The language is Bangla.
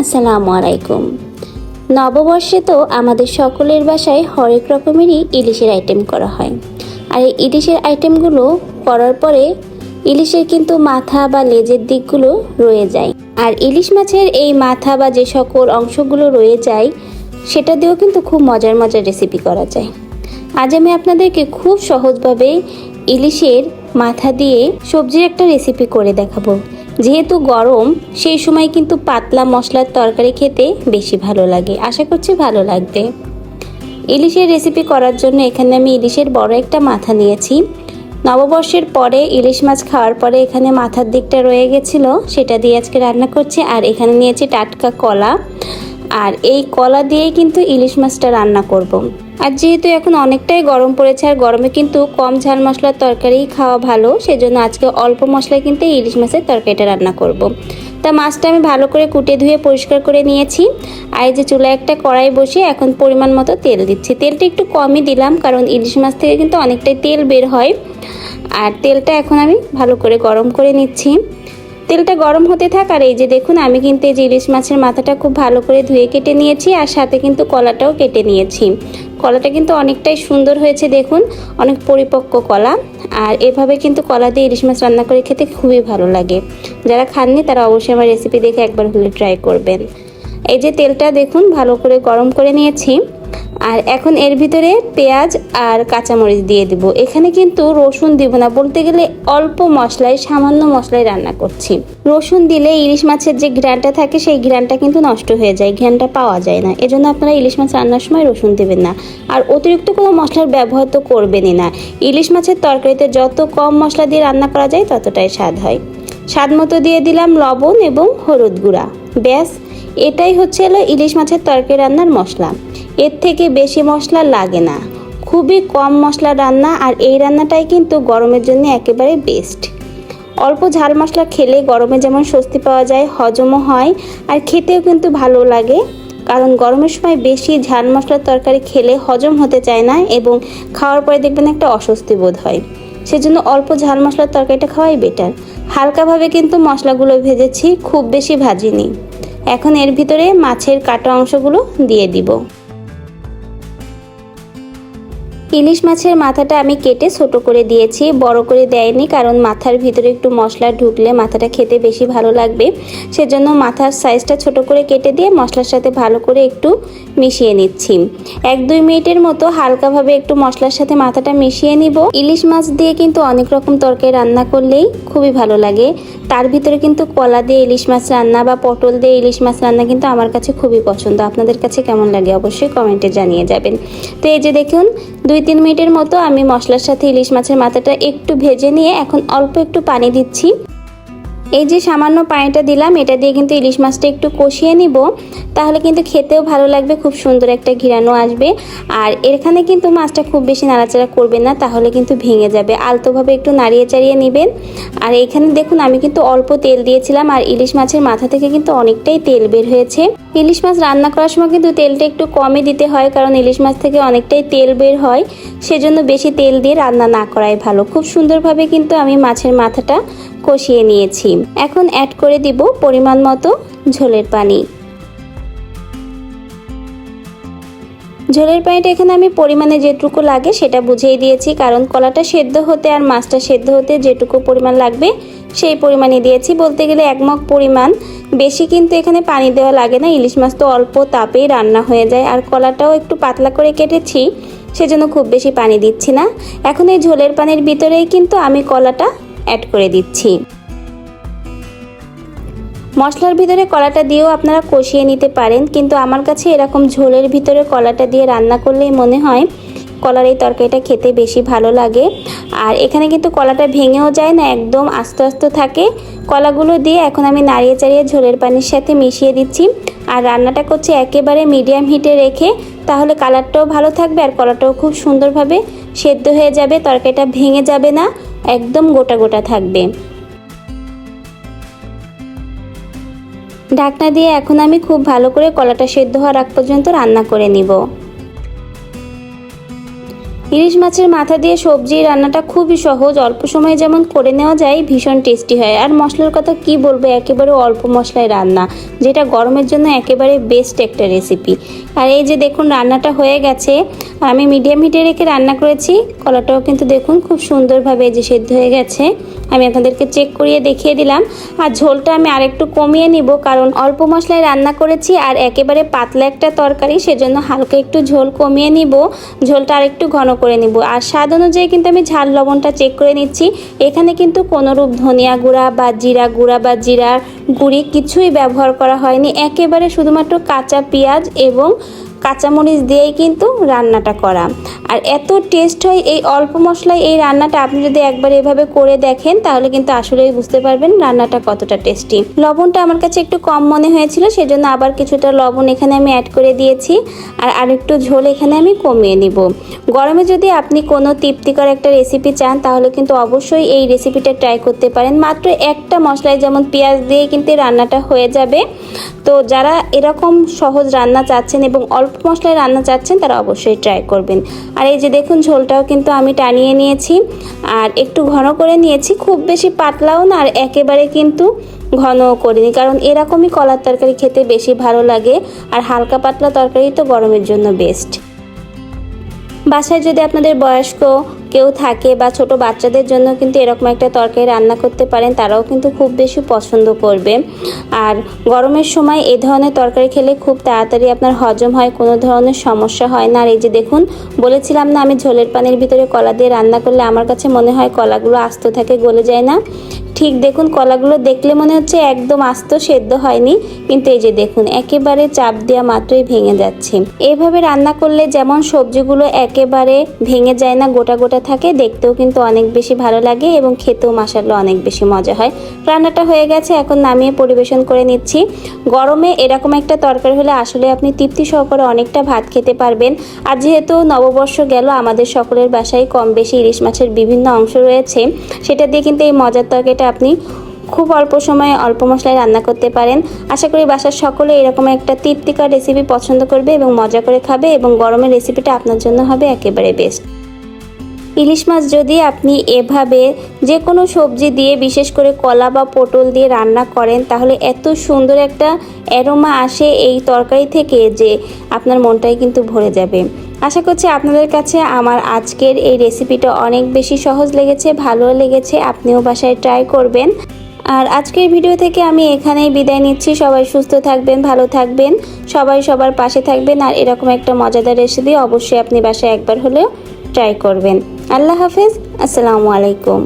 আসসালামু আলাইকুম। নববর্ষে তো আমাদের সকলের বাসায় হরেক রকমেরই ইলিশের আইটেম করা হয়। আর এই ইলিশের আইটেমগুলো করার পরে ইলিশের কিন্তু মাথা বা লেজের দিকগুলো রয়ে যায়। আর ইলিশ মাছের এই মাথা বা যে সকল অংশগুলো রয়ে যায়, সেটা দিয়েও কিন্তু খুব মজার মজার রেসিপি করা যায়। আজ আমি আপনাদেরকে খুব সহজভাবে ইলিশের মাথা দিয়ে সবজির একটা রেসিপি করে দেখাবো। যেহেতু গরম, সেই সময় কিন্তু পাতলা মশলার তরকারি খেতে বেশি ভালো লাগে। আশা করছি ভালো লাগবে। ইলিশের রেসিপি করার জন্য এখানে আমি ইলিশের বড় একটা মাথা নিয়েছি। নববর্ষের পরে ইলিশ মাছ খাওয়ার পরে এখানে মাথার দিকটা রয়ে গেছিল, সেটা দিয়ে আজকে রান্না করছি। আর এখানে নিয়েছি টাটকা কলা। আর এই কলা দিয়েই কিন্তু ইলিশ মাছটা রান্না করব। আর যেহেতু এখন অনেকটাই গরম পড়েছে আর গরমে কিন্তু কম ঝাল মশলার তরকারি খাওয়া ভালো, সেজন্য আজকে অল্প মশলায় কিন্তু ইলিশ মাছের তরকারিটা রান্না করব। তা মাছটা আমি ভালো করে কুটে ধুয়ে পরিষ্কার করে নিয়েছি। আর যে চুলায় একটা কড়াই বসিয়ে এখন পরিমাণ মতো তেল দিচ্ছি। তেলটা একটু কমই দিলাম কারণ ইলিশ মাছ থেকে কিন্তু অনেকটাই তেল বের হয়। আর তেলটা এখন আমি ভালো করে গরম করে নিচ্ছি। তেলটা গরম হতে থাক আর এই যে দেখুন, আমি কিন্তু এই যে ইলিশ মাছের মাথাটা খুব ভালো করে ধুয়ে কেটে নিয়েছি আর সাথে কিন্তু কলাটাও কেটে নিয়েছি। কলাটা কিন্তু অনেকটাই সুন্দর হয়েছে, দেখুন। অনেক পরিপক্ক কলা। আর এভাবে কিন্তু কলা দিয়ে ইলিশ মাছ রান্না করে খেতে খুবই ভালো লাগে। যারা খাননি, তারা অবশ্যই আমার রেসিপি দেখে একবার হলে ট্রাই করবেন। এই যে তেলটা, দেখুন, ভালো করে গরম করে নিয়েছি। আর এখন এর ভিতরে পেঁয়াজ আর কাঁচামরিচ দিয়ে দিব। এখানে কিন্তু রসুন দিব না। বলতে গেলে অল্প মশলায়, সামান্য মশলায় রান্না করছি। রসুন দিলে ইলিশ মাছের যে ঘ্রানটা থাকে, সেই ঘ্রানটা কিন্তু নষ্ট হয়ে যায় ঘ্রানটা পাওয়া যায় না। এজন্য আপনারা ইলিশ মাছ রান্নার সময় রসুন দেবেন না। আর অতিরিক্ত কোনো মশলার ব্যবহার তো করবেনই না। ইলিশ মাছের তরকারিতে যত কম মশলা দিয়ে রান্না করা যায়, ততটাই স্বাদ হয়। স্বাদ মতো দিয়ে দিলাম লবণ এবং হলুদ গুঁড়া। ব্যাস, এটাই হচ্ছে হলো ইলিশ মাছের তরকারি রান্নার মশলা। এর থেকে বেশি মশলা লাগে না। খুবই কম মশলা রান্না আর এই রান্নাটাই কিন্তু গরমের জন্য একেবারে বেস্ট অল্প ঝাল মশলা খেলে গরমে যেমন স্বস্তি পাওয়া যায়, হজমও হয় আর খেতেও কিন্তু ভালো লাগে। কারণ গরমের সময় বেশি ঝাল মশলার তরকারি খেলে হজম হতে চায় না এবং খাওয়ার পরে দেখবেন একটা অস্বস্তি বোধ হয়। সেজন্য অল্প ঝাল মশলার তরকারিটা খাওয়াই বেটার হালকাভাবে কিন্তু মশলাগুলো ভেজেছি, খুব বেশি ভাজিনি। এখন এর ভিতরে মাছের কাটা অংশগুলো দিয়ে দিব। ইলিশ মাছের মাথাটা আমি কেটে ছোট করে দিয়েছি। বড় করে দেয়নি কারণ মাথার ভিতরে একটু মশলা ঢুকলে মাথাটা খেতে বেশি ভালো লাগবে। সেজন্য মাথার সাইজটা ছোট করে কেটে দিয়ে মশলার সাথে ভালো করে একটু মিশিয়ে নিচ্ছি। এক দুই মিনিটের মতো হালকাভাবে একটু মশলার সাথে মাথাটা মিশিয়ে নিব। ইলিশ মাছ দিয়ে কিন্তু অনেক রকম তরকারি রান্না করলেই খুবই ভালো লাগে। তার ভিতরে কিন্তু কলা দিয়ে ইলিশ মাছ রান্না বা পটল দিয়ে ইলিশ মাছ রান্না কিন্তু আমার কাছে খুবই পছন্দ। আপনাদের কাছে কেমন লাগে অবশ্যই কমেন্টে জানিয়ে যাবেন। তো এই যে দেখুন, দুই তিন মিনিটের মতো আমি মশলার সাথে ইলিশ মাছের মাথাটা একটু ভেজে নিয়ে এখন অল্প একটু পানি দিচ্ছি। এই যে সামান্য পানিটা দিলাম, এটা দিয়ে কিন্তু ইলিশ মাছটা একটু কষিয়ে নিব। তাহলে কিন্তু খেতেও ভালো লাগবে, খুব সুন্দর একটা ঘিরানো আসবে। আর এখানে কিন্তু মাছটা খুব বেশি নাড়াচাড়া করবেন না, তাহলে কিন্তু ভেঙে যাবে। আলতোভাবে একটু নাড়িয়ে চাড়িয়ে নেবেন। আর এখানে দেখুন, আমি কিন্তু অল্প তেল দিয়েছিলাম, আর ইলিশ মাছের মাথা থেকে কিন্তু অনেকটাই তেল বের হয়েছে। ইলিশ মাছ রান্না করার সময় কিন্তু তেলটা একটু কমই দিতে হয়, কারণ ইলিশ মাছ থেকে অনেকটাই তেল বের হয়। সেজন্য বেশি তেল দিয়ে রান্না না করাই ভালো। খুব সুন্দরভাবে কিন্তু আমি মাছের মাথাটা কষিয়ে নিয়েছি। এখন অ্যাড করে দিব পরিমাণ মতো ঝোলের পানি। ঝোলের পানিটা এখানে আমি পরিমাণে যেটুকু লাগে সেটা বুঝিয়ে দিয়েছি, কারণ কলাটা সেদ্ধ হতে আর মাছটা সেদ্ধ হতে যেটুকু পরিমাণ লাগবে সেই পরিমাণে দিয়েছি। বলতে গেলে এক মগ পরিমাণ। বেশি কিন্তু এখানে পানি দেওয়া লাগে না, ইলিশ মাছ তো অল্প তাপেই রান্না হয়ে যায়। আর কলাটাও একটু পাতলা করে কেটেছি, সেজন্য খুব বেশি পানি দিচ্ছি না। এখন এই ঝোলের পানির ভিতরেই কিন্তু আমি কলাটা অ্যাড করে দিচ্ছি। মশলার ভিতরে কলাটা দিয়েও আপনারা কষিয়ে নিতে পারেন, কিন্তু আমার কাছে এরকম ঝোলের ভিতরে কলাটা দিয়ে রান্না করলেই মনে হয় কলার এই তরকারিটা খেতে বেশি ভালো লাগে। আর এখানে কিন্তু কলাটা ভেঙেও যায় না, একদম আস্তে আস্তে থাকে। কলাগুলো দিয়ে এখন আমি নাড়িয়ে চাড়িয়ে ঝোলের পানির সাথে মিশিয়ে দিচ্ছি। আর রান্নাটা করছি একেবারে মিডিয়াম হিটে রেখে, তাহলে কালারটাও ভালো থাকবে আর কলাটাও খুব সুন্দরভাবে সেদ্ধ হয়ে যাবে, তরকারিটা ভেঙে যাবে না। একদম গোটা গোটা থাকবে। ঢাকনা দিয়ে এখন আমি খুব ভালো করে কলাটা সেদ্ধ হওয়ার আগ পর্যন্ত রান্না করে নিব। ইলিশ মাছের মাথা দিয়ে সবজি রান্নাটা খুবই সহজ। অল্প সময়ে যেমন করে নেওয়া যায়, ভীষণ টেস্টি হয়। আর মশলার কথা কি বলব? একেবারে অল্প মশলায় রান্না, যেটা গরমের জন্য একেবারে বেস্ট একটা রেসিপি আর এই যে দেখুন, রান্নাটা হয়ে গেছে। আমি মিডিয়াম হিটে রেখে রান্না করেছি। কলাটাও কিন্তু দেখুন, খুব সুন্দরভাবে যে সেদ্ধ হয়ে গেছে। আমি আপনাদেরকে চেক করিয়ে দেখিয়ে দিলাম। আর ঝোলটা আমি আরেকটু কমিয়ে নিব, কারণ অল্প মশলায় রান্না করেছি আর একেবারে পাতলা একটা তরকারি, সেজন্য হালকা একটু ঝোল কমিয়ে নিব। ঝোলটা আরেকটু ঘন করে নিব। আর স্বাদ অনুযায়ী কিন্তু আমি ঝাল লবণটা চেক করে নিচ্ছি। এখানে কিন্তু কোনোরূপ ধনিয়া গুঁড়া বা জিরা গুঁড়া বা জিরার গুঁড়ি কিছুই ব্যবহার করা হয়নি। একেবারে শুধুমাত্র কাঁচা পেঁয়াজ এবং কাঁচামরিচ দিয়েই কিন্তু রান্নাটা করা। আর এত টেস্ট হয় এই অল্প মশলায় এই রান্নাটা আপনি যদি একবার এভাবে করে দেখেন, তাহলে কিন্তু আসলেই বুঝতে পারবেন রান্নাটা কতটা টেস্টি লবণটা আমার কাছে একটু কম মনে হয়েছিল, সেজন্য আবার কিছুটা লবণ এখানে আমি অ্যাড করে দিয়েছি। আর আরেকটু ঝোল এখানে আমি কমিয়ে নিব। গরমে যদি আপনি কোনো তৃপ্তিকর একটা রেসিপি চান, তাহলে কিন্তু অবশ্যই এই রেসিপিটা ট্রাই করতে পারেন। মাত্র একটা মশলায় যেমন পেঁয়াজ দিয়ে কিন্তু রান্নাটা হয়ে যাবে। তো যারা এরকম সহজ রান্না চাচ্ছেন এবং অল্প মশলায় রান্না চাচ্ছেন, তারা অবশ্যই ট্রাই করবেন। আর এই যে দেখুন, ঝোলটাও কিন্তু আমি টানিয়ে নিয়েছি। আর একটু ঘন করে নিয়েছি, খুব বেশি পাতলাও না, আর একেবারে কিন্তু ঘনও করিনি। কারণ এরকমই কলার তরকারি খেতে বেশি ভালো লাগে, আর হালকা পাতলা তরকারি তো গরমের জন্য বেস্ট বাসায় যদি আপনাদের বয়স্ক কেউ থাকে বা ছোট বাচ্চাদের জন্য কিন্তু এরকম একটা তরকারি রান্না করতে পারেন, তারাও কিন্তু খুব বেশি পছন্দ করবে। আর গরমের সময় এই ধরনের তরকারি খেলে খুব তাড়াতাড়ি আপনার হজম হয়, কোনো ধরনের সমস্যা হয় না। আর এই যে দেখুন, বলেছিলাম না আমি ঝোলের পানির ভিতরে কলা দিয়ে রান্না করলে আমার কাছে মনে হয় কলাগুলো আস্ত থাকে, গলে যায় না। ঠিক দেখুন, কলাগুলো দেখলে মনে হচ্ছে একদম আস্ত, সেদ্ধ হয়নি। কিন্তু এই যে দেখুন, একেবারে চাপ দেওয়া মাত্রই ভেঙে যাচ্ছে। এভাবে রান্না করলে যেমন সবজিগুলো একেবারে ভেঙে যায় না, গোটা গোটা থাকে, দেখতেও কিন্তু অনেক বেশি ভালো লাগে এবং খেতেও মাসাল্লা অনেক বেশি মজা হয়। রান্নাটা হয়ে গেছে, এখন নামিয়ে পরিবেশন করে নিচ্ছি। গরমে এরকম একটা তরকারি হলে আসলে আপনি তৃপ্তি সহকারে অনেকটা ভাত খেতে পারবেন। আর যেহেতু নববর্ষ গেল, আমাদের সকলের বাসায় কম বেশি ইলিশ মাছের বিভিন্ন অংশ রয়েছে, সেটা দিয়ে কিন্তু এই মজার তরকারিটা আপনি খুব অল্প সময়ে অল্প মশলায় রান্না করতে পারেন। আশা করি বাসার সকলে এরকম একটা তৃপ্তিকর রেসিপি পছন্দ করবে এবং মজা করে খাবে এবং গরমের রেসিপিটা আপনার জন্য হবে একেবারে বেস্ট ইলিশ মাছ যদি আপনি এভাবে যে কোনো সবজি দিয়ে, বিশেষ করে কলা বা পটল দিয়ে রান্না করেন, তাহলে এত সুন্দর একটা অ্যারোমা আসে এই তরকারি থেকে যে আপনার মনটাই কিন্তু ভরে যাবে। আশা করছি আপনাদের কাছে আমার আজকের এই রেসিপিটা অনেক বেশি সহজ লেগেছে ভালো লেগেছে, আপনিও বাসায় ট্রাই করবেন। আর আজকের ভিডিও থেকে আমি এখানেই বিদায় নিচ্ছি। সবাই সুস্থ থাকবেন, ভালো থাকবেন, সবাই সবার পাশে থাকবেন। আর এরকম একটা মজাদার রেসিপি অবশ্যই আপনি বাসায় একবার হলেও ট্রাই করবেন। আল্লাহ হাফেজ আসসালামু আলাইকুম।